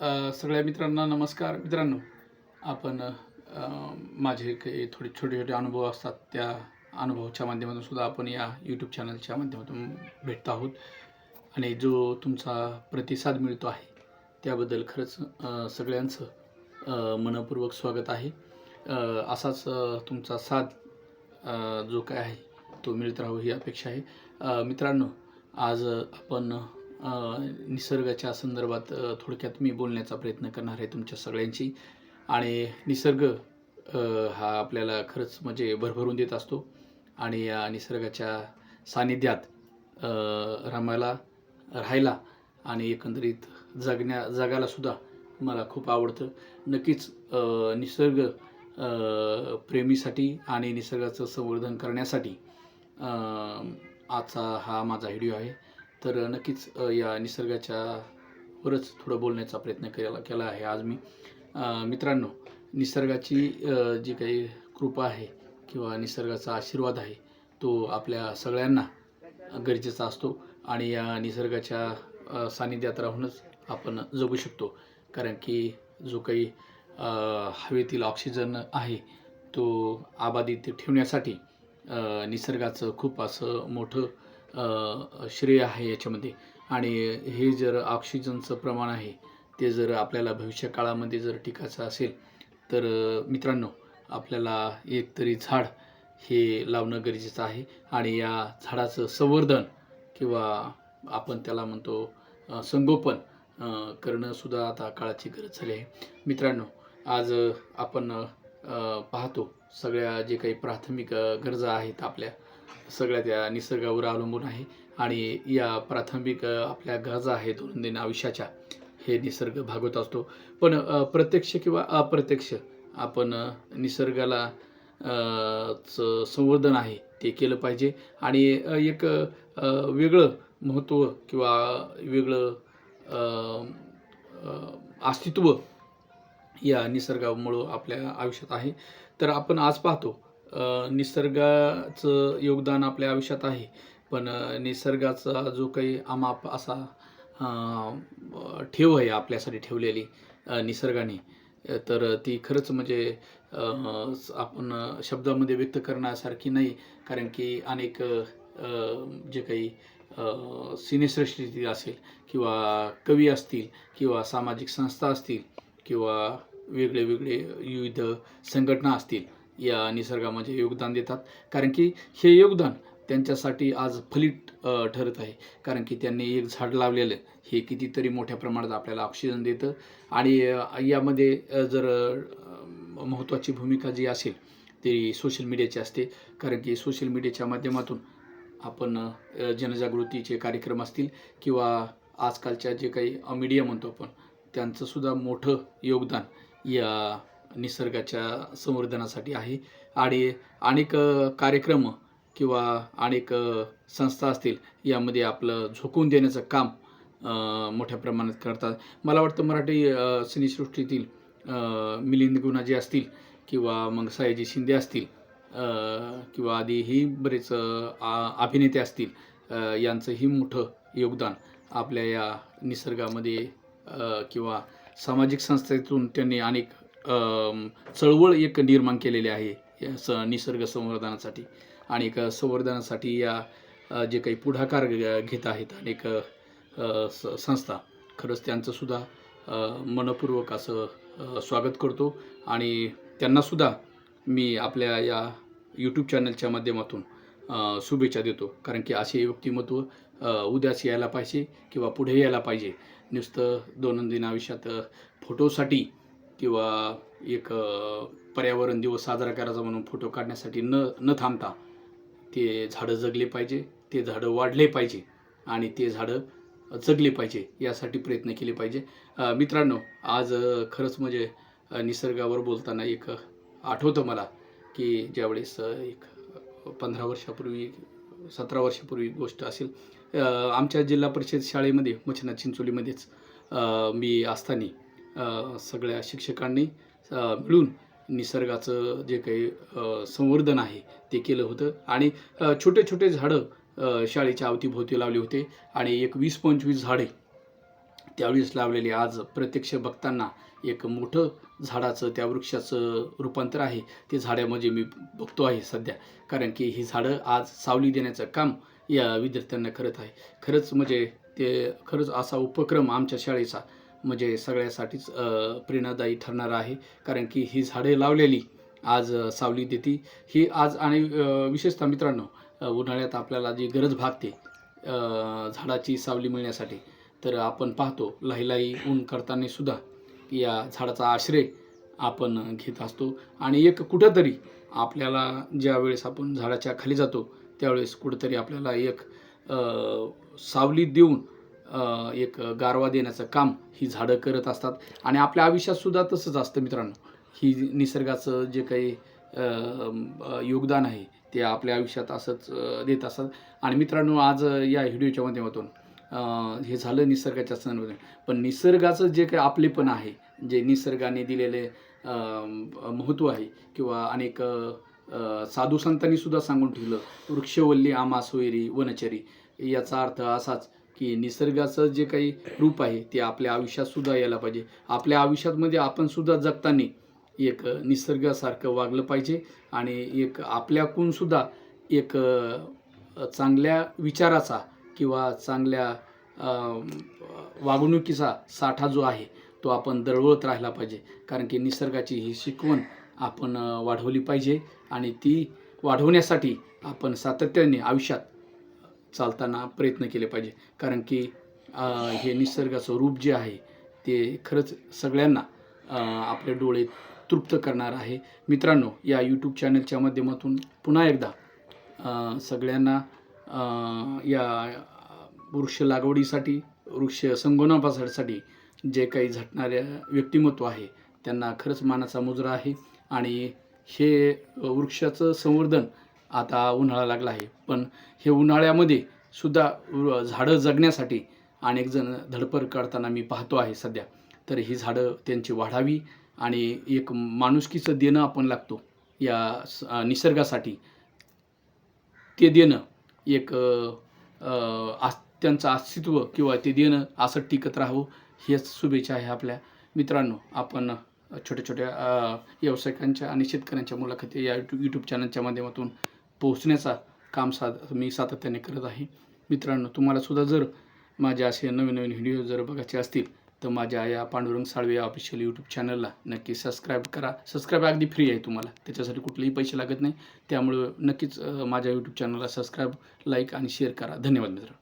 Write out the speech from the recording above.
सगळ्या मित्रांना नमस्कार. मित्रांनो आपण माझे काही थोडे छोटे छोटे अनुभव असतात. त्या अनुभवाच्या माध्यमातून सुद्धा आपण या यूट्यूब चॅनलच्या माध्यमातून भेटत आहोत. आणि जो तुमचा प्रतिसाद मिळतो आहे त्याबद्दल खरंच सगळ्यांचं मनपूर्वक स्वागत आहे. असाच तुमचा साथ जो काय आहे तो मिळत राहू ही अपेक्षा आहे. मित्रांनो आज आपण निसर्गाच्या संदर्भात थोडक्यात मी बोलण्याचा प्रयत्न करणार आहे तुमच्या सगळ्यांची आणि निसर्ग हा आपल्याला खरंच म्हणजे भरभरून देत असतो. आणि या निसर्गाच्या सानिध्यात रमायला राहायला आणि एकंदरीत जगण्या जगायलासुद्धा मला खूप आवडतं. नक्कीच निसर्ग प्रेमीसाठी आणि निसर्गाचं संवर्धन करण्यासाठी आजचा हा माझा व्हिडिओ आहे. तर नक्कीच या निसर्गाच्या वरच थोडं बोलण्याचा प्रयत्न केला केला आहे आज मी. मित्रांनो निसर्गाची जी काही कृपा आहे किंवा निसर्गाचा आशीर्वाद आहे तो आपल्या सगळ्यांना गरजेचा असतो आणि या निसर्गाच्या सानिध्यात राहूनच आपण जगू शकतो. कारण की जो काही हवेतील ऑक्सिजन आहे तो आबाधित ठेवण्यासाठी निसर्गाचं खूप असं मोठं श्रेय आहे याच्यामध्ये. आणि हे जर ऑक्सिजनचं प्रमाण आहे ते जर आपल्याला भविष्य काळामध्ये जर टिकायचं असेल तर मित्रांनो आपल्याला एक तरी झाड हे लावणं गरजेचं आहे. आणि या झाडाचं संवर्धन किंवा आपण त्याला म्हणतो संगोपन करणंसुद्धा आता काळाची गरज झाली आहे. मित्रांनो आज आपण पाहतो सगळ्या जे काही प्राथमिक गरजा आहेत आपल्या सगळ्या त्या निसर्गावर अवलंबून आहे. आणि या प्राथमिक आपल्या गरजा आहेत दैनंदिन आयुष्याच्या हे निसर्ग भागवत असतो. पण प्रत्यक्ष किंवा अप्रत्यक्ष आपण निसर्गाला संवर्धन आहे ते केलं पाहिजे. आणि एक वेगळं महत्त्व किंवा वेगळं अस्तित्व या निसर्गामुळं आपल्या आयुष्यात आहे. तर आपण आज पाहतो निसर्गाचं योगदान आपल्या आयुष्यात आहे. पण निसर्गाचा जो काही अमाप असा ठेव आहे आपल्यासाठी ठेवलेली निसर्गाने तर ती खरंच म्हणजे आपण शब्दामध्ये व्यक्त करण्यासारखी नाही. कारण की अनेक जे काही अ, सिनेसृष्टी असेल किंवा कवी असतील किंवा सामाजिक संस्था असतील किंवा वेगळे वेगळे विविध संघटना असतील या निसर्गामध्ये योगदान देतात. कारण की हे योगदान त्यांच्यासाठी आज फलित ठरत आहे. कारण की त्यांनी एक झाड लावलेलं हे कितीतरी मोठ्या प्रमाणात आपल्याला ऑक्सिजन देतं. आणि यामध्ये जर महत्त्वाची भूमिका जी असेल ती सोशल मीडियाची असते. कारण की सोशल मीडियाच्या माध्यमातून आपण जनजागृतीचे कार्यक्रम असतील किंवा आजकालच्या जे काही मीडिया म्हणतो आपण त्यांचंसुद्धा मोठं योगदान या निसर्गाच्या संवर्धनासाठी आहे. आणि अनेक कार्यक्रम किंवा अनेक संस्था असतील यामध्ये आपलं झोकून देण्याचं काम मोठ्या प्रमाणात करतात. मला वाटतं मराठी सिनेसृष्टीतील मिलिंद गुणाजी असतील किंवा मग सयाजी शिंदे असतील किंवा आधीही बरेच आ- अभिनेते असतील यांचंही मोठं योगदान आपल्या या निसर्गामध्ये किंवा सामाजिक संस्थेतून त्यांनी अनेक चळवळ एक निर्माण केलेली आहे या स निसर्ग संवर्धनासाठी. आणि एक संवर्धनासाठी या जे काही पुढाकार घेत आहेत अनेक स- संस्था खरंच त्यांचंसुद्धा मनपूर्वक असं स्वागत करतो. आणि त्यांनासुद्धा मी आपल्या या यूट्यूब चॅनलच्या माध्यमातून शुभेच्छा देतो. कारण की असे व्यक्तिमत्व उद्यास यायला पाहिजे किंवा पुढे यायला पाहिजे. नुसतं दैनंदिन आयुष्यात फोटोसाठी किंवा एक पर्यावरण दिवस साजरा करायचा म्हणून फोटो काढण्यासाठी न न थांबता ते झाडं जगले पाहिजे ते झाडं वाढले पाहिजे आणि ते झाडं जगले पाहिजे यासाठी प्रयत्न केले पाहिजे. मित्रांनो आज खरंच म्हणजे निसर्गावर बोलताना एक आठवतं मला की ज्यावेळेस एक पंधरा वर्षापूर्वी सतरा वर्षापूर्वी गोष्ट असेल आमच्या जिल्हा परिषद शाळेमध्ये मच्छिना चिंचोलीमध्येच मी असताना सगळ्या शिक्षकांनी मिळून निसर्गाचं जे काही संवर्धन आहे ते केलं होतं. आणि छोटे छोटे झाडं शाळेच्या अवतीभोवती लावले होते आणि एक वीस पंचवीस झाडे त्यावेळेस लावलेली. आज प्रत्यक्ष बघताना एक मोठं झाडाचं त्या वृक्षाचं रूपांतर आहे. ते झाडामध्ये मी बघतो आहे सध्या. कारण की ही झाडं आज सावली देण्याचं काम या विद्यार्थ्यांना करत आहे. खरंच म्हणजे ते खरंच असा उपक्रम आमच्या शाळेचा म्हणजे सगळ्यासाठीच प्रेरणादायी ठरणार आहे. कारण की ही झाडे लावलेली आज सावली देती. ही आज आणि विशेषतः मित्रांनो उन्हाळ्यात आपल्याला जी गरज भागते झाडाची सावली मिळण्यासाठी तर आपण पाहतो लाहीलाही ऊन करताना सुद्धा या झाडाचा आश्रय आपण घेत असतो. आणि एक कुठंतरी आपल्याला ज्या वेळेस आपण झाडाच्या खाली जातो त्यावेळेस कुठंतरी आपल्याला एक सावली देऊन एक गारवा देण्याचं काम ही झाडं करत असतात. आणि आपल्या आयुष्यात सुद्धा तसंच असतं मित्रांनो. ही निसर्गाचं जे काही योगदान आहे ते आपल्या आयुष्यात असंच देत असतात. आणि मित्रांनो आज या व्हिडिओच्या माध्यमातून हे झालं निसर्गाच्या सण पण निसर्गाचं जे काही आपलेपण आहे जे निसर्गाने दिलेले महत्त्व आहे किंवा अनेक साधू संतांनी सुद्धा सांगून ठेवलं वृक्षवल्ली आमा सोयरी वनचरी याचा अर्थ असाच. की निसर्गाचं जे काही रूप आहे ते आपल्या आयुष्यात सुद्धा यायला पाहिजे. आपल्या आयुष्यातमध्ये आपण सुद्धा जगताना एक निसर्गासारखं वागलं पाहिजे आणि एक आपल्याकून सुद्धा एक चांगल्या विचाराचा किंवा चांगल्या वागणुकीचा साठा जो आहे तो आपण दळवत राहिला पाहिजे. कारण की निसर्गाची ही शिकवण आपण वाढवली पाहिजे आणि ती वाढवण्यासाठी आपण सातत्याने आयुष्यात चालताना प्रयत्न केले पाहिजे. कारण की हे निसर्गाचं रूप जे आहे ते खरंच सगळ्यांना आपले डोळे तृप्त करणार आहे. मित्रांनो या यूट्यूब चॅनलच्या माध्यमातून पुन्हा एकदा सगळ्यांना या वृक्ष लागवडीसाठी वृक्ष संगोनापासाठी जे काही झटणाऱ्या व्यक्तिमत्व आहे त्यांना खरंच मानाचा मुजरा आहे. आणि हे वृक्षाचं संवर्धन आता उन्हाळा लागला आहे. पण हे उन्हाळ्यामध्ये सुद्धा झाडं जगण्यासाठी अनेक जण धडपड काढताना मी पाहतो आहे सध्या. तर ही झाडं त्यांची वाढावी आणि एक माणुसकीचं देणं आपण लागतो. या स- निसर्गासाठी ते देणं एक आ आस- त्यांचं अस्तित्व किंवा ते देणं असं टिकत राहावं हेच शुभेच्छा आहे आपल्या मित्रांनो. आपण छोट्या छोट्या व्यावसायिकांच्या आणि शेतकऱ्यांच्या मुलाखती या यूट्यूब यूट्यूब चॅनलच्या माध्यमातून पोहोचण्याचा काम साध मी सातत्याने करत आहे. मित्रांनो तुम्हाला सुद्धा जर माझे असे नवीन नवीन व्हिडिओ जर बघायचे असतील तर माझ्या या पांडुरंग साळवे या ऑफिशियल यूट्यूब चॅनलला नक्की सबस्क्राईब करा. सबस्क्राईब अगदी फ्री आहे तुम्हाला. त्याच्यासाठी कुठलेही पैसे लागत नाही. त्यामुळं नक्कीच माझ्या यूट्यूब चॅनलला सबस्क्राईब लाईक आणि शेअर करा. धन्यवाद मित्र